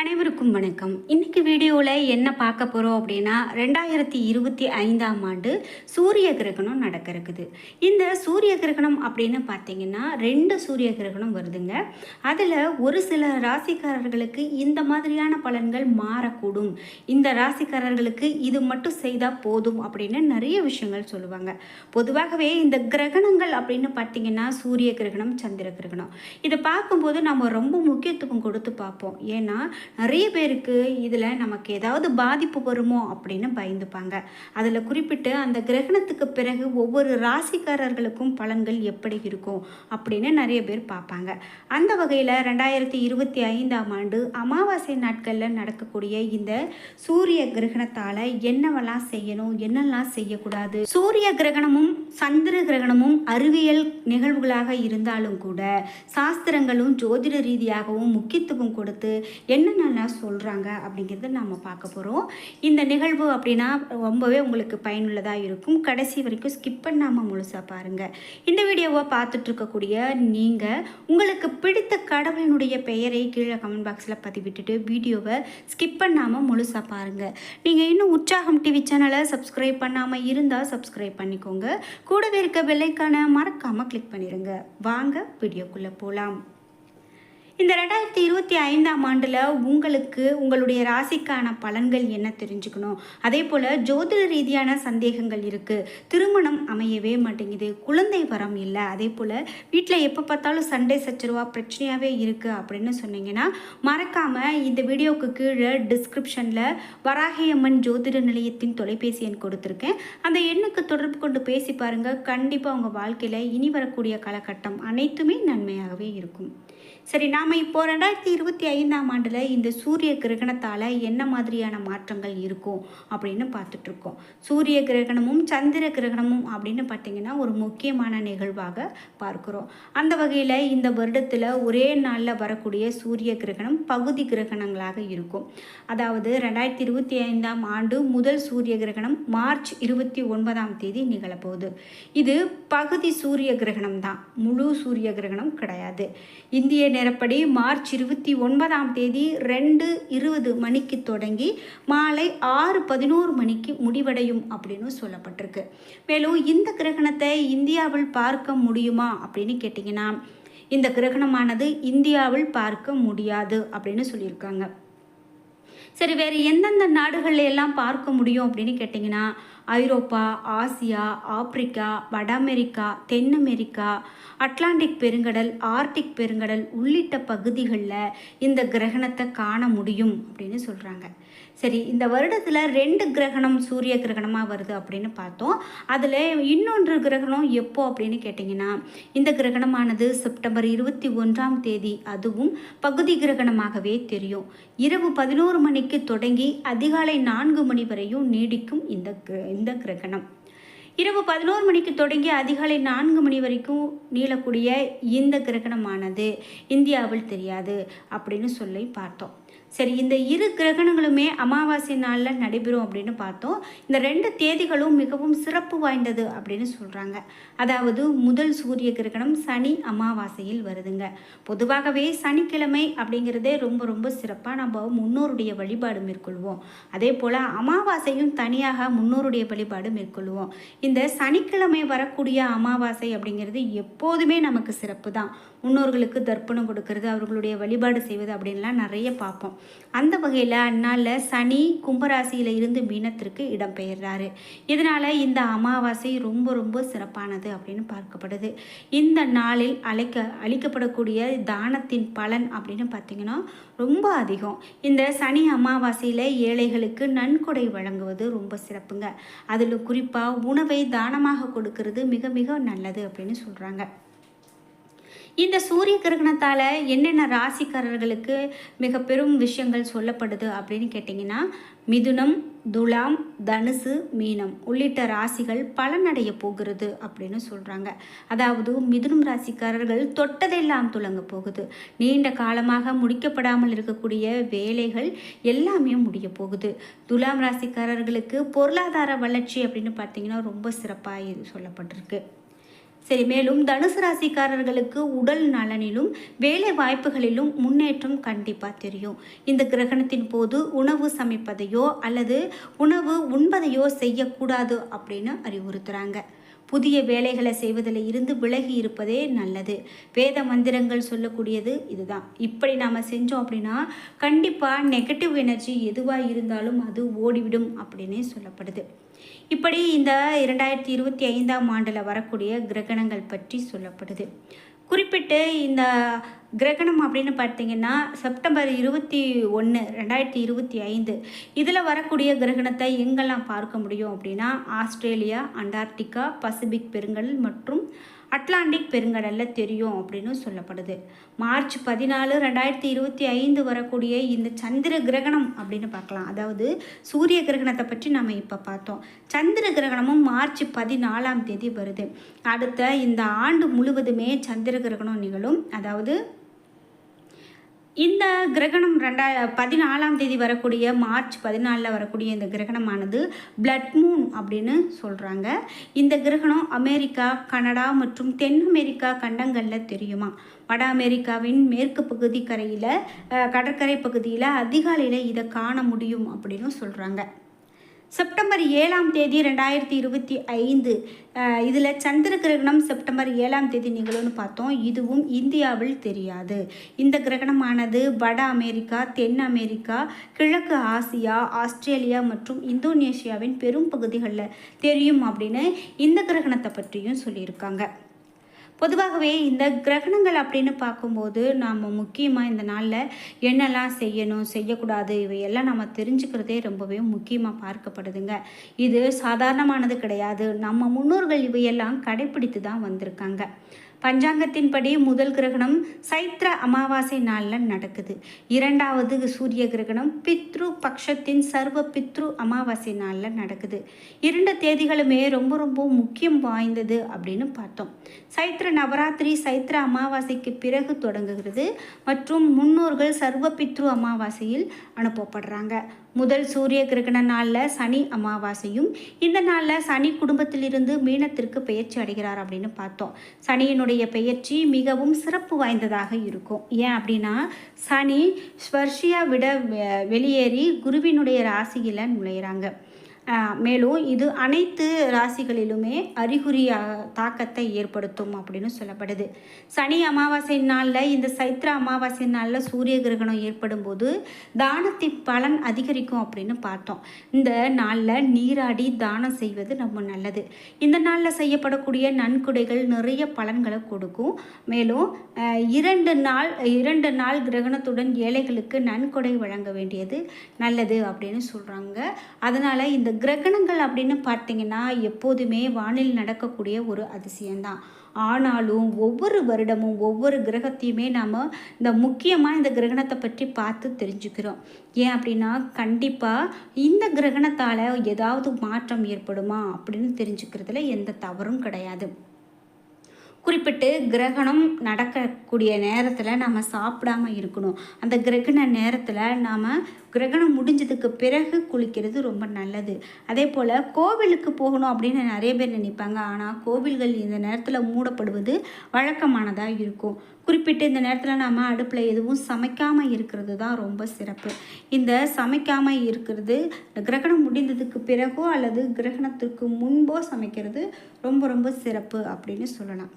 அனைவருக்கும் வணக்கம். இன்றைக்கி வீடியோவில் என்ன பார்க்க போகிறோம் அப்படின்னா ரெண்டாயிரத்தி இருபத்தி ஐந்தாம் ஆண்டு சூரிய கிரகணம் நடக்க இருக்குது. இந்த சூரிய கிரகணம் அப்படின்னு பார்த்தீங்கன்னா ரெண்டு சூரிய கிரகணம் வருதுங்க. அதில் ஒரு சில ராசிக்காரர்களுக்கு இந்த மாதிரியான பலன்கள் மாறக்கூடும். இந்த ராசிக்காரர்களுக்கு இது மட்டும் செய்தால் போதும் அப்படின்னு நிறைய விஷயங்கள் சொல்லுவாங்க. பொதுவாகவே இந்த கிரகணங்கள் அப்படின்னு பார்த்தீங்கன்னா சூரிய கிரகணம் சந்திர கிரகணம். இதை பார்க்கும்போது நம்ம ரொம்ப முக்கியத்துவம் கொடுத்து பார்ப்போம். ஏன்னா நிறைய பேருக்கு இதில் நமக்கு ஏதாவது பாதிப்பு வருமோ அப்படின்னு பயந்துப்பாங்க. அதில் குறிப்பிட்டு அந்த கிரகணத்துக்கு பிறகு ஒவ்வொரு ராசிக்காரர்களுக்கும் பலன்கள் எப்படி இருக்கும் அப்படின்னு நிறைய பேர் பார்ப்பாங்க. அந்த வகையில் ரெண்டாயிரத்தி இருபத்தி ஐந்தாம் ஆண்டு அமாவாசை நாட்களில் நடக்கக்கூடிய இந்த சூரிய கிரகணத்தால் என்னவெல்லாம் செய்யணும் என்னெல்லாம் செய்யக்கூடாது? சூரிய கிரகணமும் சந்திர கிரகணமும் அறிவியல் நிகழ்வுகளாக இருந்தாலும் கூட சாஸ்திரங்களும் ஜோதிட ரீதியாகவும் முக்கியத்துவம் கொடுத்து என்ன நல்லா சொல்கிறாங்க அப்படிங்கிறத நம்ம பார்க்க போகிறோம் இந்த நிகழ்வு அப்படின்னா ரொம்பவே உங்களுக்கு பயனுள்ளதாக இருக்கும். கடைசி வரைக்கும் ஸ்கிப் பண்ணாமல் முழுசாக பாருங்கள் இந்த வீடியோவை பார்த்துட்ருக்கக்கூடிய நீங்கள் உங்களுக்கு பிடித்த கடவுளினுடைய பெயரை கீழே கமெண்ட் பாக்ஸில் பதிவிட்டுட்டு வீடியோவை ஸ்கிப் பண்ணாமல் முழுசாக பாருங்கள் நீங்கள் இன்னும் உற்சாகம் டிவி சேனலை சப்ஸ்கிரைப் பண்ணாமல் இருந்தால் சப்ஸ்கிரைப் பண்ணிக்கோங்க. கூடவே இருக்க பெல்லைக்கான மறக்காமல் கிளிக் பண்ணிடுங்க வாங்க வீடியோக்குள்ளே போகலாம் இந்த ரெண்டாயிரத்தி இருபத்தி ஐந்தாம் ஆண்டில் உங்களுக்கு உங்களுடைய ராசிக்கான பலன்கள் என்ன தெரிஞ்சுக்கணும்? அதே போல் ஜோதிட ரீதியான சந்தேகங்கள் இருக்குது திருமணம் அமையவே மாட்டேங்குது. குழந்தை வரம் இல்லை. அதே போல் வீட்டில் எப்போ பார்த்தாலும் சண்டை சச்சரவா பிரச்சனையாகவே இருக்குது அப்படின்னு சொன்னீங்கன்னா மறக்காமல் இந்த வீடியோவுக்கு கீழே டிஸ்கிரிப்ஷனில் வராகியம்மன் ஜோதிட நிலையத்தின் தொலைபேசி எண் கொடுத்துருக்கேன். அந்த எண்ணுக்கு தொடர்பு கொண்டு பேசி பாருங்கள் கண்டிப்பாக உங்கள் வாழ்க்கையில் இனி வரக்கூடிய காலகட்டம் அனைத்துமே நன்மையாகவே இருக்கும். சரி நாம் நம்ம இப்போ ரெண்டாயிரத்தி இருபத்தி ஐந்தாம் ஆண்டில் இந்த சூரிய கிரகணத்தால் என்ன மாதிரியான மாற்றங்கள் இருக்கும் அப்படின்னு பார்த்துட்ருக்கோம். சூரிய கிரகணமும் சந்திர கிரகணமும் அப்படின்னு பார்த்தீங்கன்னா ஒரு முக்கியமான நிகழ்வாக பார்க்குறோம். அந்த வகையில் இந்த வருடத்தில் ஒரே நாளில் வரக்கூடிய சூரிய கிரகணம் பகுதி கிரகணங்களாக இருக்கும். அதாவது ரெண்டாயிரத்தி இருபத்தி ஐந்தாம் ஆண்டு முதல் சூரிய கிரகணம் மார்ச் இருபத்தி ஒன்பதாம் தேதி நிகழப்போகுது. இது பகுதி சூரிய கிரகணம் தான் முழு சூரிய கிரகணம் கிடையாது. இந்திய நேரப்படி மார்ச் இருபத்தி ஒன்பதாம் தேதி ரெண்டு இருபது மணிக்கு தொடங்கி மாலை ஆறு பதினோரு மணிக்கு முடிவடையும் அப்படின்னு சொல்லப்பட்டிருக்கு. மேலும் இந்த கிரகணத்தை இந்தியாவில் பார்க்க முடியுமா அப்படின்னு கேட்டிங்கன்னா இந்த கிரகணமானது இந்தியாவில் பார்க்க முடியாது அப்படின்னு சொல்லியிருக்காங்க. சரி வேறு எந்தெந்த நாடுகளில் எல்லாம் பார்க்க முடியும் அப்படின்னு கேட்டிங்கன்னா ஐரோப்பா ஆசியா ஆப்பிரிக்கா வட அமெரிக்கா தென் அமெரிக்கா அட்லாண்டிக் பெருங்கடல் ஆர்டிக் பெருங்கடல் உள்ளிட்ட பகுதிகளில் இந்த கிரகணத்தை காண முடியும் அப்படின்னு சொல்கிறாங்க சரி இந்த வருடத்தில் ரெண்டு கிரகணம் சூரிய கிரகணமாக வருது அப்படின்னு பார்த்தோம். அதில் இன்னொன்று கிரகணம் எப்போ அப்படின்னு கேட்டிங்கன்னா இந்த கிரகணமானது செப்டம்பர் இருபத்தி ஒன்றாம் தேதி அதுவும் பகுதி கிரகணமாகவே தெரியும். இரவு பதினோரு மணிக்கு தொடங்கி அதிகாலை நான்கு மணி வரையும் நீடிக்கும் இந்த கிர- இந்த கிரகணம். இரவு பதினோரு மணிக்கு தொடங்கி அதிகாலை நான்கு மணி வரைக்கும் நீளக்கூடிய இந்த கிரகணமானது இந்தியாவில் தெரியாது அப்படின்னு சொல்லி பார்த்தோம். சரி இந்த இரு கிரகணங்களுமே அமாவாசை நாளில் நடைபெறும் அப்படின்னு பார்த்தோம். இந்த ரெண்டு தேதிகளும் மிகவும் சிறப்பு வாய்ந்தது அப்படின்னு சொல்கிறாங்க அதாவது முதல் சூரிய கிரகணம் சனி அமாவாசையில் வருதுங்க. பொதுவாகவே சனிக்கிழமை அப்படிங்கிறதே ரொம்ப ரொம்ப சிறப்பாக நம்ம முன்னோருடைய வழிபாடு மேற்கொள்வோம். அதே போல் அமாவாசையும் தனியாக முன்னோருடைய வழிபாடு மேற்கொள்வோம். இந்த சனிக்கிழமை வரக்கூடிய அமாவாசை அப்படிங்கிறது எப்போதுமே நமக்கு சிறப்பு தான் முன்னோர்களுக்கு தர்ப்பணம் கொடுக்கறது அவர்களுடைய வழிபாடு செய்வது அப்படின்லாம் நிறைய பார்ப்போம். அந்த வகையில் அந்நாளில் சனி கும்பராசியில் இருந்து மீனத்திற்கு இடம்பெயர்றாரு இதனால் இந்த அமாவாசை ரொம்ப ரொம்ப சிறப்பானது அப்படின்னு பார்க்கப்படுது. இந்த நாளில் அழைக்க அளிக்கப்படக்கூடிய தானத்தின் பலன் அப்படின்னு பார்த்தீங்கன்னா ரொம்ப அதிகம். இந்த சனி அமாவாசையில் ஏழைகளுக்கு நன்கொடை வழங்குவது ரொம்ப சிறப்புங்க. அதில் குறிப்பாக உணவை தானமாக கொடுக்கறது மிக மிக நல்லது அப்படின்னு சொல்கிறாங்க இந்த சூரிய கிரகணத்தால் என்னென்ன ராசிக்காரர்களுக்கு மிக பெரும் விஷயங்கள் சொல்லப்படுது அப்படின்னு கேட்டிங்கன்னா மிதுனம் துலாம் தனுசு மீனம் உள்ளிட்ட ராசிகள் பலனடைய போகிறது அப்படின்னு சொல்கிறாங்க அதாவது மிதுனம் ராசிக்காரர்கள் தொட்டதெல்லாம் துளங்க போகுது. நீண்ட காலமாக முடிக்கப்படாமல் இருக்கக்கூடிய வேலைகள் எல்லாமே முடிய போகுது. துலாம் ராசிக்காரர்களுக்கு பொருளாதார வளர்ச்சி அப்படின்னு பார்த்திங்கன்னா ரொம்ப சிறப்பாக சொல்லப்பட்டிருக்கு. சரி மேலும் தனுசு ராசிக்காரர்களுக்கு உடல் நலனிலும் வேலை வாய்ப்புகளிலும் முன்னேற்றம் கண்டிப்பாக தெரியும். இந்த கிரகணத்தின் போது உணவு சமைப்பதையோ அல்லது உணவு உண்பதையோ செய்யக்கூடாது அப்படின்னு அறிவுறுத்துகிறாங்க புதிய வேலைகளை செய்வதில் இருந்து விலகி இருப்பதே நல்லது. வேத மந்திரங்கள் சொல்லக்கூடியது இதுதான். இப்படி நாம் செஞ்சோம் அப்படின்னா கண்டிப்பாக நெகட்டிவ் எனர்ஜி எதுவாக இருந்தாலும் அது ஓடிவிடும் அப்படின்னே சொல்லப்படுது. இப்படி இந்த இரண்டாயிரத்தி இருபத்தி ஐந்தாம் ஆண்டில் வரக்கூடிய கிரகணங்கள் பற்றி சொல்லப்படுது. குறிப்பிட்டு இந்த கிரகணம் அப்படின்னு பார்த்தீங்கன்னா செப்டம்பர் இருபத்தி ஒன்று ரெண்டாயிரத்தி இருபத்தி ஐந்து. இதில் வரக்கூடிய கிரகணத்தை எங்கெல்லாம் பார்க்க முடியும் அப்படின்னா ஆஸ்திரேலியா அண்டார்டிகா பசிபிக் பெருங்கடல் மற்றும் அட்லாண்டிக் பெருங்கடலில் தெரியும் அப்படின்னு சொல்லப்படுது. மார்ச் பதினாலு ரெண்டாயிரத்தி இருபத்தி ஐந்து வரக்கூடிய இந்த சந்திர கிரகணம் அப்படின்னு பார்க்கலாம். அதாவது சூரிய கிரகணத்தை பற்றி நம்ம இப்போ பார்த்தோம். சந்திர கிரகணமும் மார்ச் பதினாலாம் தேதி வருது. அடுத்த இந்த ஆண்டு முழுவதுமே சந்திர கிரகணம் நிகழும். அதாவது இந்த கிரகணம் ரெண்டா பதினாலாம் தேதி வரக்கூடிய மார்ச் பதினாலில் வரக்கூடிய இந்த கிரகணமானது பிளட் மூன் அப்படின்னு சொல்கிறாங்க இந்த கிரகணம் அமெரிக்கா கனடா மற்றும் தென் அமெரிக்கா கண்டங்களில் தெரியுமா? வட அமெரிக்காவின் மேற்கு பகுதி கரையில் கடற்கரை பகுதியில் அதிகாலையில் இதை காண முடியும் அப்படின்னு சொல்கிறாங்க செப்டம்பர் ஏழாம் தேதி ரெண்டாயிரத்தி இருபத்தி ஐந்து இதில் சந்திர கிரகணம் செப்டம்பர் ஏழாம் தேதி நிகழும்னு பார்த்தோம். இதுவும் இந்தியாவில் தெரியாது. இந்த கிரகணமானது வட அமெரிக்கா தென் அமெரிக்கா கிழக்கு ஆசியா ஆஸ்திரேலியா மற்றும் இந்தோனேஷியாவின் பெரும் பகுதிகளில் தெரியும் அப்படின்னு இந்த கிரகணத்தை பற்றியும் சொல்லியிருக்காங்க. பொதுவாகவே இந்த கிரகணங்கள் அப்படின்னு பார்க்கும்போது நாம் முக்கியமாக இந்த நாளில் என்னெல்லாம் செய்யணும் செய்யக்கூடாது இவையெல்லாம் நம்ம தெரிஞ்சுக்கிறதே ரொம்பவே முக்கியமாக பார்க்கப்படுதுங்க. இது சாதாரணமானது கிடையாது. நம்ம முன்னோர்கள் இவையெல்லாம் கடைப்பிடித்து தான் வந்திருக்காங்க. பஞ்சாங்கத்தின்படி முதல் கிரகணம் சைத்ர அமாவாசை நாளில் நடக்குது. இரண்டாவது சூரிய கிரகணம் பித்ரு பக்ஷத்தின் சர்வ பித்ரு அமாவாசை நாளில் நடக்குது. இரண்டு தேதிகளுமே ரொம்ப ரொம்ப முக்கியம் வாய்ந்தது அப்படின்னு பார்த்தோம். சைத்ர நவராத்திரி சைத்ர அமாவாசைக்கு பிறகு தொடங்குகிறது. மற்றும் முன்னோர்கள் சர்வ பித்ரு அமாவாசையில் அனுப்பப்படுறாங்க. முதல் சூரிய கிரகண நாளில் சனி அமாவாசையும் இந்த நாளில் சனி குடும்பத்திலிருந்து மீனத்திற்கு பெயர்ச்சி அடைகிறார் அப்படின்னு பார்த்தோம். சனியினுடைய பெயர்ச்சி மிகவும் சிறப்பு வாய்ந்ததாக இருக்கும். ஏன் அப்படின்னா சனி ஸ்வர்ஷியா விட வெளியேறி குருவினுடைய ராசியில் நுழையிறாங்க. மேலும் இது அனைத்து ராசிகளிலுமே அறிகுறி தாக்கத்தை ஏற்படுத்தும் அப்படின்னு சொல்லப்படுது. சனி அமாவாசை நாளில் இந்த சைத்ர அமாவாசை நாளில் சூரிய கிரகணம் ஏற்படும் போது தானத்தின் பலன் அதிகரிக்கும் அப்படின்னு பார்த்தோம். இந்த நாளில் நீராடி தானம் செய்வது ரொம்ப நல்லது. இந்த நாளில் செய்யப்படக்கூடிய நன்கொடைகள் நிறைய பலன்களை கொடுக்கும். மேலும் இரண்டு நாள் இரண்டு நாள் கிரகணத்துடன் ஏழைகளுக்கு நன்கொடை வழங்க வேண்டியது நல்லது அப்படின்னு சொல்கிறாங்க அதனால் இந்த கிரகணங்கள் அப்படின்னு பார்த்தீங்கன்னா எப்போதுமே வானில் நடக்கக்கூடிய ஒரு அதிசயம்தான். ஆனாலும் ஒவ்வொரு வருடமும் ஒவ்வொரு கிரகத்தையுமே நாம் இந்த முக்கியமாக இந்த கிரகணத்தை பற்றி பார்த்து தெரிஞ்சுக்கிறோம். ஏன் அப்படின்னா கண்டிப்பாக இந்த கிரகணத்தால் ஏதாவது மாற்றம் ஏற்படுமா அப்படின்னு தெரிஞ்சுக்கிறதுல எந்த தவறும் கிடையாது. குறிப்பிட்டு கிரகணம் நடக்கக்கூடிய நேரத்தில் நாம் சாப்பிடாம இருக்கணும். அந்த கிரகண நேரத்தில் நாம் கிரகணம் முடிஞ்சதுக்கு பிறகு குளிக்கிறது ரொம்ப நல்லது. அதே போல் கோவிலுக்கு போகணும் அப்படின்னு நிறைய பேர் நினைப்பாங்க. ஆனால் கோவில்கள் இந்த நேரத்தில் மூடப்படுவது வழக்கமானதாக இருக்கும். குறிப்பிட்டு இந்த நேரத்தில் நாம் அடுப்பில் எதுவும் சமைக்காமல் இருக்கிறது தான் ரொம்ப சிறப்பு. இந்த சமைக்காமல் இருக்கிறது கிரகணம் முடிந்ததுக்கு பிறகோ அல்லது கிரகணத்திற்கு முன்போ சமைக்கிறது ரொம்ப ரொம்ப சிறப்பு அப்படின்னு சொல்லலாம்.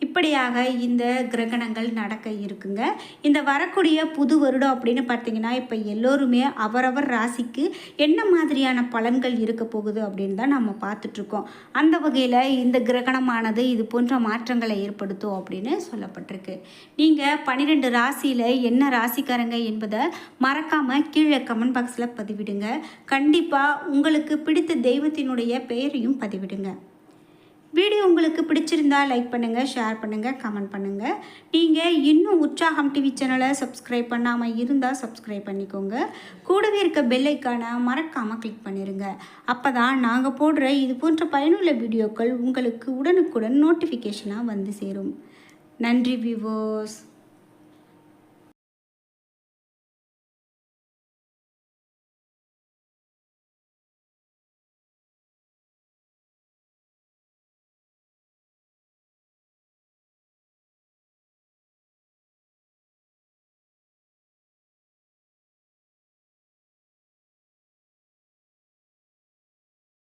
இப்படியாக இந்த கிரகணங்கள் நடக்க இருக்குங்க. இந்த வரக்கூடிய புது வருடம் அப்படின்னு பார்த்தீங்கன்னா இப்போ எல்லோருமே அவரவர் ராசிக்கு என்ன மாதிரியான பலன்கள் இருக்க போகுது அப்படின்னு தான் நம்ம பார்த்துட்ருக்கோம் அந்த வகையில் இந்த கிரகணமானது இது போன்ற மாற்றங்களை ஏற்படுத்தும் அப்படின்னு சொல்லப்பட்டிருக்கு. நீங்கள் பன்னிரெண்டு ராசியில் என்ன ராசிக்காரங்க என்பதை மறக்காமல் கீழே கமெண்ட் பாக்ஸில் பதிவிடுங்க. கண்டிப்பாக உங்களுக்கு பிடித்த தெய்வத்தினுடைய பெயரையும் பதிவிடுங்க. வீடியோ உங்களுக்கு பிடிச்சிருந்தா லைக் பண்ணுங்கள் ஷேர் பண்ணுங்கள் கமெண்ட் பண்ணுங்கள் நீங்கள் இன்னும் உற்சாகம் டிவி சேனலை சப்ஸ்கிரைப் பண்ணாமல் இருந்தால் சப்ஸ்கிரைப் பண்ணிக்கோங்க. கூடவே இருக்க பெல்லைக்கான மறக்காமல் கிளிக் பண்ணிடுங்க அப்போ தான் நாங்கள் போடுற இது போன்ற பயனுள்ள வீடியோக்கள் உங்களுக்கு உடனுக்குடன் நோட்டிஃபிகேஷனாக வந்து சேரும். நன்றி விவோஸ்